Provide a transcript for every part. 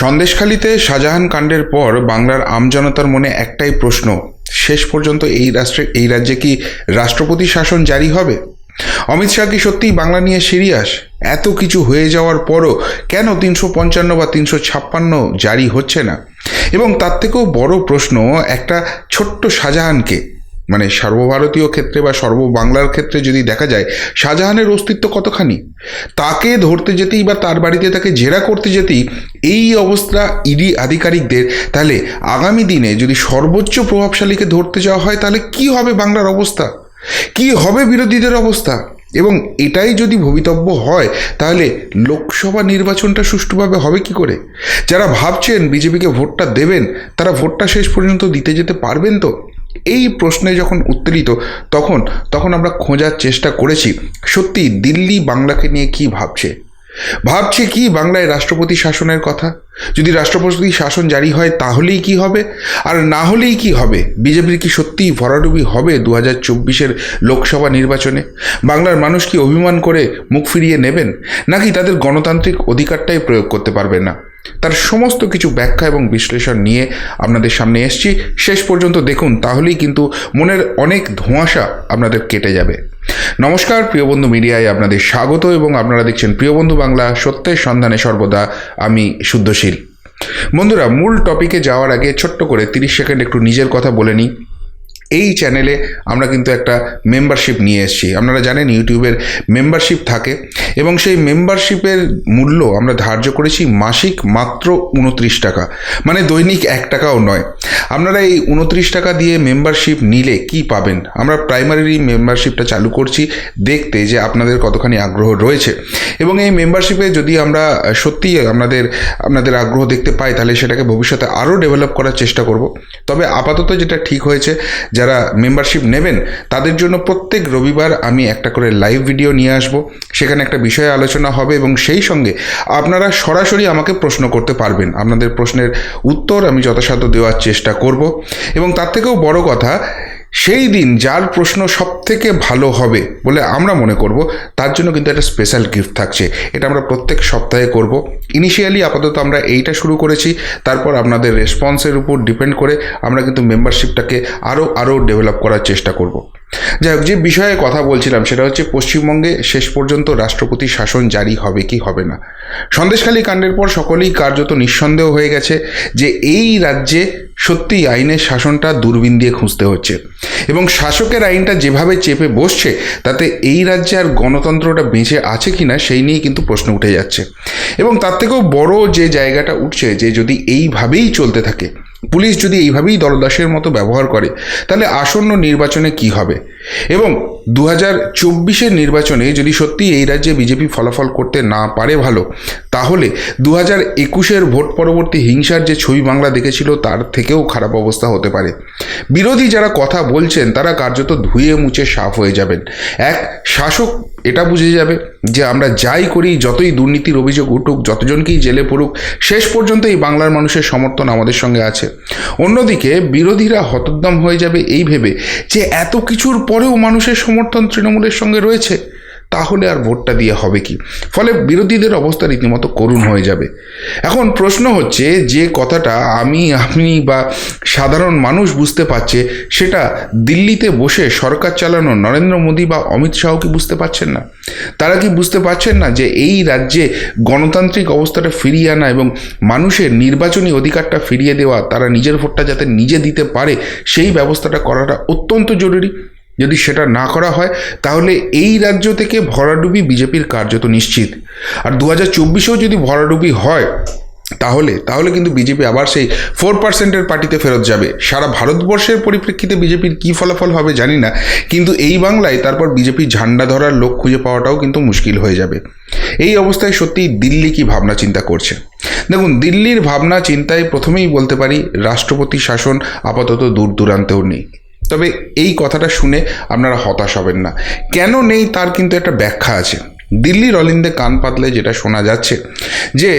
সন্দেশখালিতে শাহজাহান কাণ্ডের পর বাংলার আমজনতার মনে একটাই প্রশ্ন, শেষ পর্যন্ত এই রাষ্ট্রে, এই রাজ্যে কি রাষ্ট্রপতি শাসন জারি হবে? অমিত শাহ কি সত্যিই বাংলা নিয়ে সিরিয়াস? এত কিছু হয়ে যাওয়ার পরও কেন তিনশো পঞ্চান্ন বা তিনশো ছাপ্পান্ন জারি হচ্ছে না? এবং তার থেকেও বড় প্রশ্ন, একটা ছোট্ট শাহজাহানকে মানে সর্বভারতীয় ক্ষেত্রে বা সর্ববাংলার ক্ষেত্রে যদি দেখা যায়, শাহজাহানের অস্তিত্ব কতখানি? তাকে ধরতে যেতেই বা তার বাড়িতে তাকে জেরা করতে যেতেই এই অবস্থা ইডি আধিকারিকদের। তাহলে আগামী দিনে যদি সর্বোচ্চ প্রভাবশালীকে ধরতে যাওয়া হয়, তাহলে কি হবে বাংলার অবস্থা? কি হবে বিরোধীদের অবস্থা? এবং এটাই যদি ভবিতব্য হয়, তাহলে লোকসভা নির্বাচনটা সুষ্ঠুভাবে হবে কি করে? যারা ভাবছেন বিজেপিকে ভোটটা দেবেন, তারা ভোটটা শেষ পর্যন্ত দিতে যেতে পারবেন তো? এই প্রশ্নে যখন উত্তেলিত, তখন তখন আমরা খোঁজার চেষ্টা করেছি, সত্যি দিল্লি বাংলাকে নিয়ে কি ভাবছে? ভাবছে কি বাংলায় রাষ্ট্রপতি শাসনের কথা? যদি রাষ্ট্রপতি শাসন জারি হয়, তাহলেই কি হবে? আর না হলেই কি হবে? বিজেপির কি সত্যিই ভরাডুবি হবে দু হাজার চব্বিশের লোকসভা নির্বাচনে? বাংলার মানুষ কি অভিমান করে মুখ ফিরিয়ে নেবেন? নাকি তাদের গণতান্ত্রিক অধিকারটাই প্রয়োগ করতে পারবে না? তার সমস্ত কিছু ব্যাখ্যা এবং বিশ্লেষণ নিয়ে আপনাদের সামনে এসছি। শেষ পর্যন্ত দেখুন, তাহলেই কিন্তু মনের অনেক ধোঁয়াশা আপনাদের কেটে যাবে। নমস্কার, প্রিয় বন্ধু মিডিয়ায় আপনাদের স্বাগত এবং আপনারা দেখছেন প্রিয় বন্ধু বাংলা, সত্যের সন্ধানে সর্বদা আমি শুদ্ধশীল। বন্ধুরা, মূল টপিকে যাওয়ার আগে ছোট্ট করে তিরিশ সেকেন্ড একটু নিজের কথা বলে নিই। এই চ্যানেলে আমরা কিন্তু একটা মেম্বারশিপ নিয়ে এসেছি। আপনারা জানেন ইউটিউবের মেম্বারশিপ থাকে এবং সেই মেম্বারশিপের মূল্য আমরা ধার্য করেছি মাসিক মাত্র উনত্রিশ টাকা। মানে দৈনিক এক টাকাও নয়। আপনারা এই উনত্রিশ টাকা দিয়ে মেম্বারশিপ নিলে কি পাবেন? আমরা প্রাইমারি মেম্বারশিপটা চালু করছি দেখতে যে আপনাদের কতখানি আগ্রহ রয়েছে। এবং এই মেম্বারশিপে যদি আমরা সত্যিই আপনাদের আপনাদের আগ্রহ দেখতে পাই, তাহলে সেটাকে ভবিষ্যতে আরও ডেভেলপ করার চেষ্টা করব। তবে আপাতত যেটা ঠিক হয়েছে, যারা মেম্বারশিপ নেবেন, তাদের জন্য প্রত্যেক রবিবার আমি একটা করে লাইভ ভিডিও নিয়ে আসব। সেখানে একটা বিষয়ে আলোচনা হবে এবং সেই সঙ্গে আপনারা সরাসরি আমাকে প্রশ্ন করতে পারবেন। আপনাদের প্রশ্নের উত্তর আমি যথাসাধ্য দেওয়ার চেষ্টা করব। এবং তার থেকেও বড় কথা, সেই দিন যার প্রশ্ন সব থেকে ভালো হবে বলে আমরা মনে করব, তার জন্য কিন্তু একটা স্পেশাল গিফট থাকছে। এটা আমরা প্রত্যেক সপ্তাহে করব। ইনিশিয়ালি আপাতত আমরা এইটা শুরু করেছি, তারপর আপনাদের রেসপন্সের উপর ডিপেন্ড করে আমরা কিন্তু মেম্বারশিপটাকে আরও আরও ডেভেলপ করার চেষ্টা করব। যাই হোক, যে বিষয়ে কথা বলছিলাম সেটা হচ্ছে পশ্চিমবঙ্গে শেষ পর্যন্ত রাষ্ট্রপতি শাসন জারি হবে কি হবে না। সন্দেশখালী কাণ্ডের পর সকলেই কার্যত নিঃসন্দেহ হয়ে গেছে যে এই রাজ্যে সত্যিই আইনের শাসনটা দূরবীন দিয়ে খুঁজতে হচ্ছে। এবং শাসকের আইনটা যেভাবে চেপে বসছে, তাতে এই রাজ্যে আর গণতন্ত্রটা বেঁচে আছে কি না সেই নিয়ে কিন্তু প্রশ্ন উঠে যাচ্ছে। এবং তার থেকেও বড় যে জায়গাটা উঠছে যে যদি এইভাবেই চলতে থাকে পুলিশ যদি এইভাবেই দলদাসের মতো ব্যবহার করে, তাহলে আসন্ন নির্বাচনে কি হবে? এবং দু হাজার চব্বিশের নির্বাচনে যদি সত্যি এই রাজ্যে বিজেপি ফলাফল করতে না পারে ভালো তাহলে দু হাজার একুশের ভোট পরবর্তী হিংসার যে ছবি বাংলা দেখেছিল, তার থেকেও খারাপ অবস্থা হতে পারে। বিরোধী যারা কথা বলছেন, তারা কার্যত ধুয়ে মুছে সাফ হয়ে যাবেন। এক, শাসক এটা বুঝে যাবে যে আমরা যাই করি, যতই দুর্নীতির অভিযোগ উঠুক, যতজনকেই জেলে পড়ুক, শেষ পর্যন্ত এই বাংলার মানুষের সমর্থন আমাদের সঙ্গে আছে। অন্যদিকে, বিরোধীরা হতোদ্যম হয়ে যাবে এই ভেবে যে এত কিছুর পরেও মানুষের সমর্থন তৃণমূলের সঙ্গে রয়েছে। তাহলে আর ভোটটা দিয়ে হবে কি? ফলে বিরোধীদের অবস্থা রীতিমতো করুণ হয়ে যাবে। এখন প্রশ্ন হচ্ছে, যে কথাটা আমি, আপনি বা সাধারণ মানুষ বুঝতে পারছে, সেটা দিল্লিতে বসে সরকার চালানো নরেন্দ্র মোদী বা অমিত শাহ কি বুঝতে পারছেন না? তারা কি বুঝতে পারছেন না যে এই রাজ্যে গণতান্ত্রিক অবস্থাটা ফিরিয়ে আনা এবং মানুষের নির্বাচনী অধিকারটা ফিরিয়ে দেওয়া, তারা নিজের ভোটটা যাতে নিজে দিতে পারে, সেই ব্যবস্থাটা করাটা অত্যন্ত জরুরি? যদি সেটা না করা হয়, তাহলে এই রাজ্য থেকে ভরাডুবি বিজেপির কার্যত নিশ্চিত। আর দু হাজার চব্বিশেও যদি ভরাডুবি হয়, তাহলে তাহলে কিন্তু বিজেপি আবার সেই ফোর পার্সেন্টের পার্টিতে ফেরত যাবে। সারা ভারতবর্ষের পরিপ্রেক্ষিতে বিজেপির কী ফলাফল হবে জানি না, কিন্তু এই বাংলায় তারপর বিজেপি ঝান্ডা ধরার লোক খুঁজে পাওয়াটাও কিন্তু মুশকিল হয়ে যাবে। এই অবস্থায় সত্যিই দিল্লি কি ভাবনা চিন্তা করছে? দেখুন, দিল্লির ভাবনা চিন্তায় প্রথমেই বলতে পারি, রাষ্ট্রপতি শাসন আপাতত দূর দূরান্তেও নেই। তবে এই কথাটা শুনে আপনারা হতাশ হবেন না। কেন নেই তার কিন্তু একটা ব্যাখ্যা আছে। দিল্লির অলিন্দে কান পাতলে যেটা শোনা যাচ্ছে যে,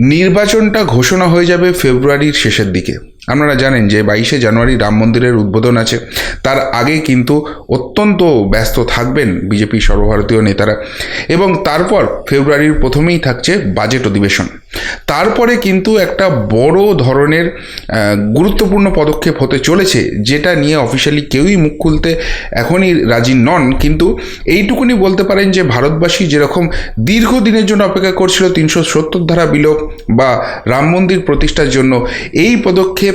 নির্বাচনটা ঘোষণা হয়ে যাবে ফেব্রুয়ারির শেষের দিকে। আপনারা জানেন যে বাইশে জানুয়ারি রাম মন্দিরের উদ্বোধন আছে। তার আগে কিন্তু অত্যন্ত ব্যস্ত থাকবেন বিজেপি সর্বভারতীয় নেতারা। এবং তারপর ফেব্রুয়ারির প্রথমেই থাকছে বাজেট অধিবেশন। তারপরে কিন্তু একটা বড় ধরনের গুরুত্বপূর্ণ পদক্ষেপ হতে চলেছে, যেটা নিয়ে অফিসিয়ালি কেউই মুখ খুলতে এখনই রাজি নন। কিন্তু এইটুকুনি বলতে পারেন যে ভারতবাসী যেরকম দীর্ঘদিনের জন্য অপেক্ষা করছিল তিনশো সত্তর ধারা বিলোপ বা রাম মন্দির প্রতিষ্ঠার জন্য, এই পদক্ষেপ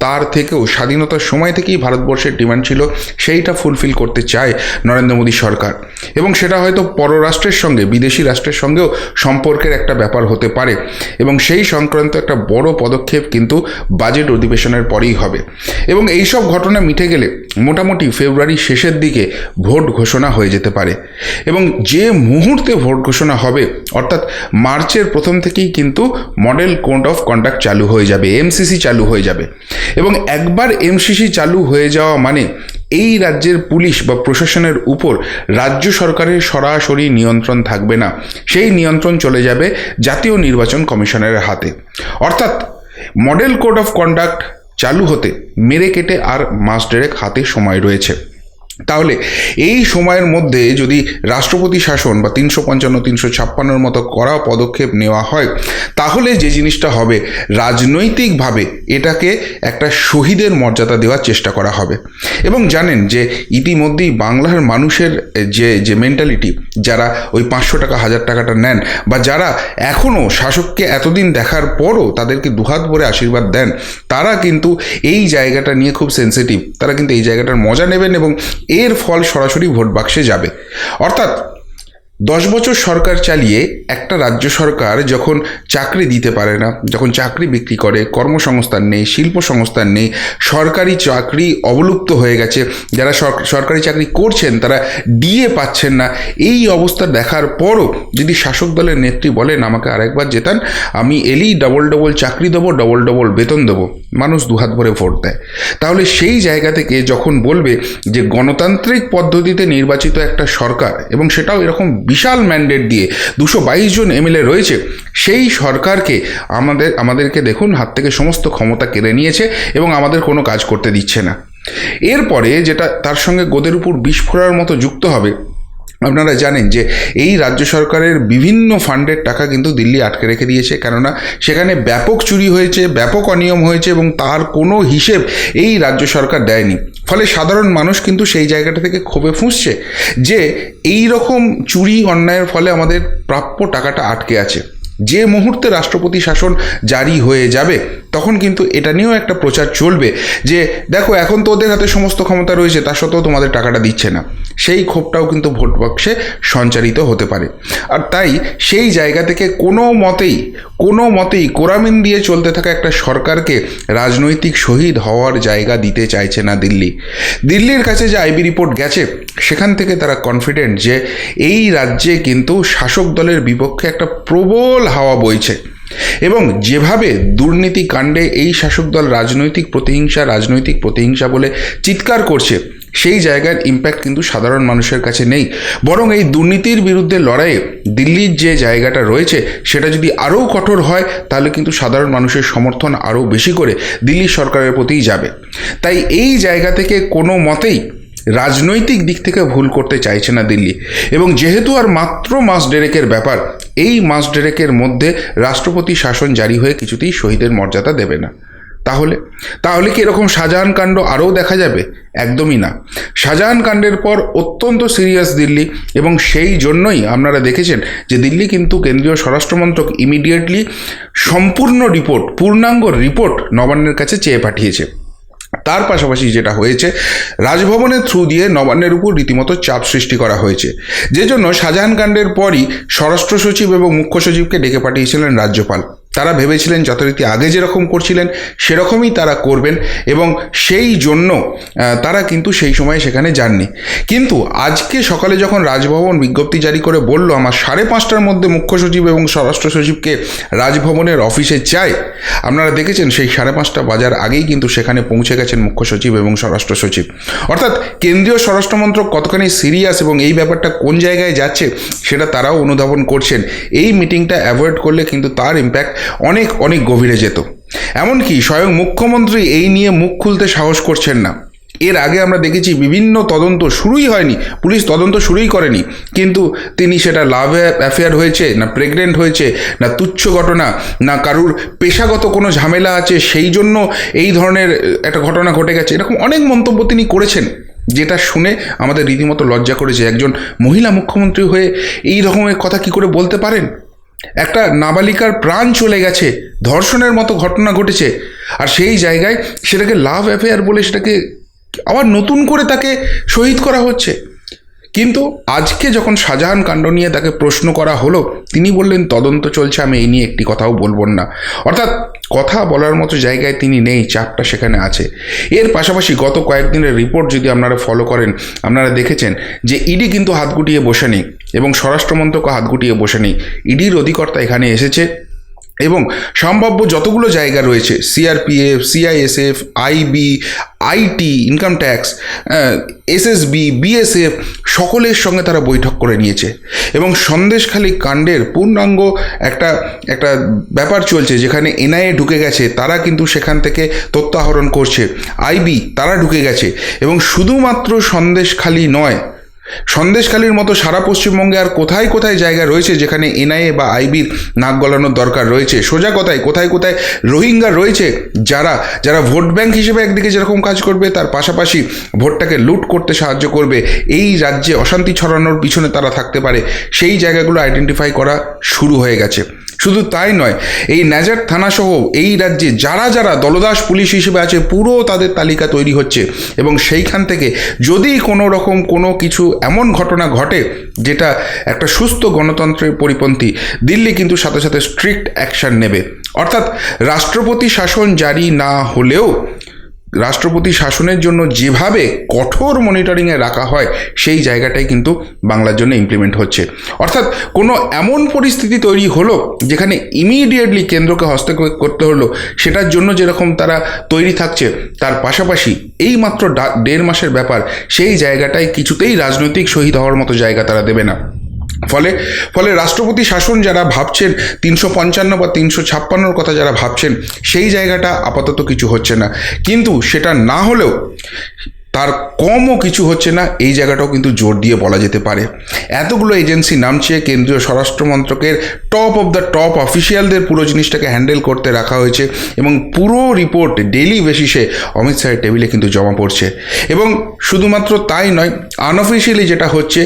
তার থেকেও স্বাধীনতার সময় থেকেই ভারতবর্ষের ডিমান্ড ছিল সেইটা ফুলফিল করতে চায় নরেন্দ্র মোদী সরকার। এবং সেটা হয়তো পররাষ্ট্রের সঙ্গে, বিদেশি রাষ্ট্রের সঙ্গেও সম্পর্কের একটা ব্যাপার হতে পারে। এবং সেই সংক্রান্ত একটা বড় পদক্ষেপ কিন্তু বাজেট অধিবেশনের পরেই হবে। এবং এইসব ঘটনা মিটে গেলে মোটামুটি ফেব্রুয়ারি শেষের দিকে ভোট ঘোষণা হয়ে যেতে পারে। এবং যে মুহূর্তে ভোট ঘোষণা হবে, অর্থাৎ মার্চের প্রথম থেকেই কিন্তু মডেল কোড অফ কন্ডাক্ট চালু হয়ে যাবে, এমসিসি চালু হয়ে যাবে। এবং একবার এমসিসি চালু হয়ে যাওয়া মানে এই রাজ্যের পুলিশ বা প্রশাসনের উপর রাজ্য সরকারের সরাসরি নিয়ন্ত্রণ থাকবে না। সেই নিয়ন্ত্রণ চলে যাবে জাতীয় নির্বাচন কমিশনের হাতে। অর্থাৎ মডেল কোড অফ কন্ডাক্ট চালু হতে মেরে কেটে আর মাস ডেরেক হাতে সময় রয়েছে। তাহলে এই সময়ের মধ্যে যদি রাষ্ট্রপতি শাসন বা তিনশো পঞ্চান্ন, তিনশো ছাপ্পান্নর মতো করা পদক্ষেপ নেওয়া হয়, তাহলে যে জিনিসটা হবে, রাজনৈতিকভাবে এটাকে একটা শহীদের মর্যাদা দেওয়ার চেষ্টা করা হবে। এবং জানেন যে ইতিমধ্যেই বাংলার মানুষের যে যে মেন্টালিটি যারা ওই পাঁচশো টাকা, হাজার টাকাটা নেন বা যারা এখনও শাসককে এতদিন দেখার পরও তাদেরকে দুহাত ভরে আশীর্বাদ দেন, তারা কিন্তু এই জায়গাটা নিয়ে খুব সেন্সিটিভ তারা কিন্তু এই জায়গাটার মজা নেবেন এবং এর ফল সরাসরি ভোট বাক্সে যাবে। অর্থাৎ, দশ বছর সরকার চালিয়ে একটা রাজ্য সরকার যখন চাকরি দিতে পারে না, যখন চাকরি বিক্রি করে, কর্মসংস্থান নেই, শিল্প সংস্থান নেই, সরকারি চাকরি অবলুপ্ত হয়ে গেছে, যারা সরকারি চাকরি করছেন তারা ডিএ পাচ্ছেন না, এই অবস্থা দেখার পরও যদি শাসক দলের নেত্রী বলেন, আমাকে আরেকবার জেতান, আমি এলেই ডবল ডবল চাকরি দেবো ডবল ডবল বেতন দেবো। মানুষ দুহাত ভরে ভোট দেয়। তাহলে সেই জায়গা থেকে যখন বলবে যে গণতান্ত্রিক পদ্ধতিতে নির্বাচিত একটা সরকার, এবং সেটাও এরকম বিশাল ম্যান্ডেট দিয়ে দুশো বাইশ জন এমএলএ রয়েছে, সেই সরকারকে আমাদের, আমাদেরকে দেখুন, হাত থেকে সমস্ত ক্ষমতা কেড়ে নিয়েছে এবং আমাদের কোনো কাজ করতে দিচ্ছে না। এরপরে যেটা তার সঙ্গে গোদের উপর বিষ মতো যুক্ত হবে আপনারা জানেন যে এই রাজ্য সরকারের বিভিন্ন ফান্ডের টাকা কিন্তু দিল্লি আটকে রেখে দিয়েছে। কেননা সেখানে ব্যাপক চুরি হয়েছে, ব্যাপক অনিয়ম হয়েছে এবং তার কোনো হিসেব এই রাজ্য সরকার দেয়নি। ফলে সাধারণ মানুষ কিন্তু সেই জায়গাটা থেকে ক্ষোভে ফুঁসছে যে এই রকম চুরি অন্যায়ের ফলে আমাদের প্রাপ্য টাকাটা আটকে আছে। যে মুহূর্তে রাষ্ট্রপতি শাসন জারি হয়ে যাবে তখন কিন্তু এটা নিয়েও একটা প্রচার চলবে যে, দেখো, এখন তো ওদের হাতে সমস্ত ক্ষমতা রয়েছে, তা সত্ত্বেও তোমাদের টাকাটা দিচ্ছে না। সেই ক্ষোভটাও কিন্তু ভোট বাক্সে সঞ্চারিত হতে পারে। আর তাই সেই জায়গা থেকে কোনো মতেই কোনো মতেই কোরামিন দিয়ে চলতে থাকা একটা সরকারকে রাজনৈতিক শহীদ হওয়ার জায়গা দিতে চাইছে না দিল্লি। দিল্লির কাছে যে আইবি রিপোর্ট গেছে, সেখান থেকে তারা কনফিডেন্ট যে এই রাজ্যে কিন্তু শাসক দলের বিপক্ষে একটা প্রবল হাওয়া বইছে। এবং যেভাবে দুর্নীতি কাণ্ডে এই শাসক দল রাজনৈতিক প্রতিহিংসা রাজনৈতিক প্রতিহিংসা বলে চিৎকার করছে, সেই জায়গার ইম্প্যাক্ট কিন্তু সাধারণ মানুষের কাছে নেই। বরং এই দুর্নীতির বিরুদ্ধে লড়াইয়ে দিল্লির যে জায়গাটা রয়েছে, সেটা যদি আরও কঠোর হয়, তাহলে কিন্তু সাধারণ মানুষের সমর্থন আরও বেশি করে দিল্লি সরকারের প্রতিই যাবে। তাই এই জায়গা থেকে কোনো মতেই রাজনৈতিক দিক থেকে ভুল করতে চাইছে না দিল্লি। এবং যেহেতু আর মাত্র মাস ডেরেকের ব্যাপার, এই মাস ডেরেকের মধ্যে রাষ্ট্রপতি শাসন জারি হয়ে কিছুতেই শহীদের মর্যাদা দেবে না। তাহলে? তাহলে কি এরকম শাহজাহান কাণ্ড আরও দেখা যাবে? একদমই না। শাহজাহান কাণ্ডের পর অত্যন্ত সিরিয়াস দিল্লি এবং সেই জন্যই আপনারা দেখেছেন যে দিল্লি কিন্তু কেন্দ্রীয় স্বরাষ্ট্রমন্ত্রক ইমিডিয়েটলি সম্পূর্ণ রিপোর্ট, পূর্ণাঙ্গ রিপোর্ট নবান্নের কাছে চেয়ে পাঠিয়েছে। তার পাশাপাশি যেটা হয়েছে, রাজভবনের থ্রু দিয়ে নবান্নের উপর রীতিমতো চাপ সৃষ্টি করা হয়েছে। যে জন্য শাহজাহান কাণ্ডের পরই স্বরাষ্ট্র সচিব এবং মুখ্য সচিবকে ডেকে পাঠিয়েছিলেন রাজ্যপাল। তারা ভেবেছিলেন যথারীতি আগে যেরকম করছিলেন, সেরকমই তারা করবেন এবং সেই জন্য তারা কিন্তু সেই সময় সেখানে যাননি। কিন্তু আজকে সকালে যখন রাজভবন বিজ্ঞপ্তি জারি করে বলল, আমার সাড়ে পাঁচটার মধ্যে মুখ্য সচিব এবং স্বরাষ্ট্র সচিবকে রাজভবনের অফিসে চাই, আপনারা দেখেছেন সেই সাড়ে পাঁচটা বাজার আগেই কিন্তু সেখানে পৌঁছে গেছেন মুখ্য সচিব এবং স্বরাষ্ট্র সচিব। অর্থাৎ কেন্দ্রীয় স্বরাষ্ট্রমন্ত্রক কতখানি সিরিয়াস এবং এই ব্যাপারটা কোন জায়গায় যাচ্ছে, সেটা তারাও অনুধাবন করছেন। এই মিটিংটা অ্যাভয়েড করলে কিন্তু তার ইম্প্যাক্ট অনেক অনেক গভীরে যেত। এমনকি স্বয়ং মুখ্যমন্ত্রী এই নিয়ে মুখ খুলতে সাহস করছেন না। এর আগে আমরা দেখেছি বিভিন্ন তদন্ত শুরুই হয়নি, পুলিশ তদন্ত শুরুই করেনি। কিন্তু তিনি সেটা লাভ অ্যাফেয়ার হয়েছে, না প্রেগনেন্ট হয়েছে, না তুচ্ছ ঘটনা, না কারুর পেশাগত কোনো ঝামেলা আছে, সেই জন্য এই ধরনের একটা ঘটনা ঘটে গেছে। এরকম অনেক মন্তব্য তিনি করেছেন, যেটা শুনে আমাদের রীতিমতো লজ্জা করেছে একজন মহিলা মুখ্যমন্ত্রী হয়ে। এই রকমের কথা কি করে বলতে পারেন? একটা নাবালিকার প্রাণ চলে গেছে, ধর্ষণের মতো ঘটনা ঘটেছে, আর সেই জায়গায় সেটাকে লাভ অ্যাফেয়ার বলে সেটাকে আবার নতুন করে তাকে শহীদ করা হচ্ছে। কিন্তু আজকে যখন শাহজাহান কাণ্ড নিয়ে তাকে প্রশ্ন করা হলো, তিনি বললেন, তদন্ত চলছে, আমি এই নিয়ে একটি কথাও বলব না। অর্থাৎ কথা বলার মতো জায়গায় তিনি নেই, চাপটা সেখানে আছে। এর পাশাপাশি গত কয়েকদিনের রিপোর্ট যদি আপনারা ফলো করেন, আপনারা দেখেছেন যে ইডি কিন্তু হাত গুটিয়ে বসে নেই এবং স্বরাষ্ট্রমন্ত্রকও হাত গুটিয়ে বসে নেই। ইডির অধিকর্তা এখানে এসেছে এবং সম্ভাব্য যতগুলো জায়গা রয়েছে CRPF CISF IB IT income tax SSB BSF সকলের সঙ্গে তারা বৈঠক করে নিয়েছে। এবং সন্দেশখালী কাণ্ডের পূর্ণাঙ্গ একটা একটা ব্যাপার চলছে, যেখানে এনআইএ ঢুকে গেছে, তারা কিন্তু সেখান থেকে তথ্য আহরণ করছে আইবি তারা ঢুকে গেছে। এবং শুধুমাত্র সন্দেশখালী নয় সন্দেশখালীর মতো সারা পশ্চিমবঙ্গে আর কোথায় কোথায় জায়গা রয়েছে যেখানে এনআইএ বা আইবির নাক গলানোর দরকার রয়েছে? সোজা কথায়, কোথায় কোথায় রোহিঙ্গা রয়েছে যারা যারা ভোট ব্যাংক হিসেবে একদিকে যেরকম কাজ করবে, তার পাশাপাশি ভোটটাকে লুট করতে সাহায্য করবে, এই রাজ্যে অশান্তি ছড়ানোর পিছনে তারা থাকতে পারে। সেই জায়গাগুলো আইডেন্টিফাই করা শুরু হয়ে গেছে। শুধু তাই নয়, এই ন্যাজার থানাসহ এই রাজ্যে যারা যারা দলদাস পুলিশ হিসেবে আছে, পুরো তাদের তালিকা তৈরি হচ্ছে। এবং সেইখান থেকে যদি কোনো রকম কোনো কিছু এমন ঘটনা ঘটে, যেটা একটা সুস্থ গণতন্ত্রের পরিপন্থী, দিল্লি কিন্তু সাথে সাথে স্ট্রিক্ট অ্যাকশন নেবে। অর্থাৎ রাষ্ট্রপতি শাসন জারি না হলেও রাষ্ট্রপতি শাসনের জন্য যেভাবে কঠোর মনিটরিংয়ে রাখা হয়, সেই জায়গাটাই কিন্তু বাংলার জন্য ইমপ্লিমেন্ট হচ্ছে। অর্থাৎ কোনো এমন পরিস্থিতি তৈরি হলো, যেখানে ইমিডিয়েটলি কেন্দ্রকে হস্তক্ষেপ করতে হলো, সেটার জন্য যেরকম তারা তৈরি থাকছে, তার পাশাপাশি এই মাত্র দেড় মাসের ব্যাপার, সেই জায়গাটায় কিছুতেই রাজনৈতিক শহীদ হওয়ার মতো জায়গা তারা দেবে না। ফলে ফলে রাষ্ট্রপতি শাসন যারা ভাবছেন, তিনশো পঞ্চান্ন বা তিনশো ছাপ্পান্নর কথা যারা ভাবছেন, সেই জায়গাটা আপাতত কিছু হচ্ছে না। কিন্তু সেটা না হলেও তার কমও কিছু হচ্ছে না, এই জায়গাটাও কিন্তু জোর দিয়ে বলা যেতে পারে। এতগুলো এজেন্সি নামছে, কেন্দ্রীয় স্বরাষ্ট্র মন্ত্রকের টপ অফ দ্য টপ অফিসিয়ালদের পুরো জিনিসটাকে হ্যান্ডেল করতে রাখা হয়েছে এবং পুরো রিপোর্ট ডেলি বেসিসে অমিত শাহের টেবিলে কিন্তু জমা পড়ছে। এবং শুধুমাত্র তাই নয় আনঅফিসিয়ালি যেটা হচ্ছে,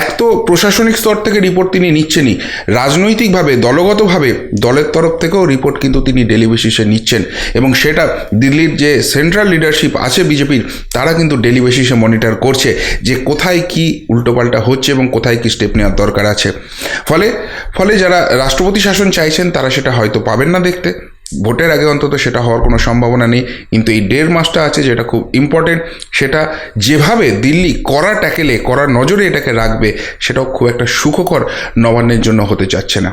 এক তো প্রশাসনিক স্তর থেকে রিপোর্ট তিনি নিচ্ছেনই। রাজনৈতিকভাবে, দলগতভাবে, দলের তরফ থেকেও রিপোর্ট কিন্তু তিনি ডেলি বেসিসে নিচ্ছেন। এবং সেটা দিল্লির যে সেন্ট্রাল লিডারশিপ আছে বিজেপির, তারা কিন্তু ডেলি বেসিসে মনিটর করছে যে কোথায় কি উল্টোপাল্টা হচ্ছে এবং কোথায় কি স্টেপ নেওয়ার দরকার আছে। ফলে ফলে যারা রাষ্ট্রপতি শাসন চাইছেন, তারা সেটা হয়তো পাবেন না দেখতে। ভোটের আগে অন্তত সেটা হওয়ার কোনো সম্ভাবনা নেই। কিন্তু এই দেড় মাসটা আছে যেটা খুব ইম্পর্টেন্ট সেটা যেভাবে দিল্লি কড়া ট্যাকেলে, কড়া নজরে এটাকে রাখবে, সেটাও খুব একটা সুখকর নবান্নের জন্য হতে চাচ্ছে না।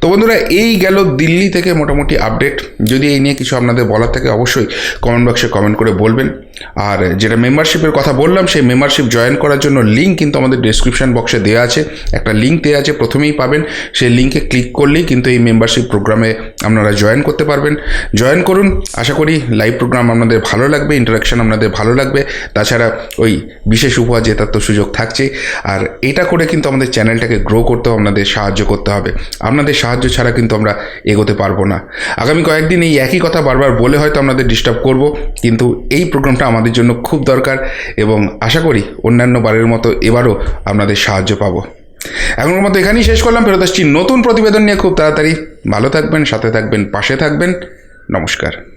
তো বন্ধুরা, এই গেল দিল্লি থেকে মোটামুটি আপডেট যদি এই নিয়ে কিছু আপনাদের বলার থাকে, অবশ্যই কমেন্ট বক্সে কমেন্ট করে বলবেন। আর যেটা মেম্বারশিপের কথা বললাম, সেই মেম্বারশিপ জয়েন করার জন্য লিঙ্ক কিন্তু আমাদের ডিসক্রিপশন বক্সে দেওয়া আছে। একটা লিঙ্ক দেওয়া আছে, প্রথমেই পাবেন। সেই লিঙ্কে ক্লিক করলেই কিন্তু এই মেম্বারশিপ প্রোগ্রামে আপনারা জয়েন করতে পারবেন। জয়েন করুন। আশা করি লাইভ প্রোগ্রাম আপনাদের ভালো লাগবে ইন্টারাকশন আপনাদের ভালো লাগবে। তাছাড়া ওই বিশেষ উপহার জেতার তো সুযোগ থাকছে। আর এটা করে কিন্তু আমাদের চ্যানেলটাকে গ্রো করতেও আপনাদের সাহায্য করতে হবে। আপনাদের সাহায্য ছাড়া কিন্তু আমরা এগোতে পারব না। আগামী কয়েকদিন এই একই কথা বারবার বলে হয়তো আপনাদের ডিস্টার্ব করব। কিন্তু এই প্রোগ্রামটা আমাদের জন্য খুব দরকার এবং আশা করি অন্যান্য বারের মতো এবারও আপনাদের সাহায্য পাবো। এখনকার মতো এখানেই শেষ করলাম। ফেরত আসছি নতুন প্রতিবেদন নিয়ে খুব তাড়াতাড়ি। ভালো থাকবেন, সাথে থাকবেন, পাশে থাকবেন। নমস্কার।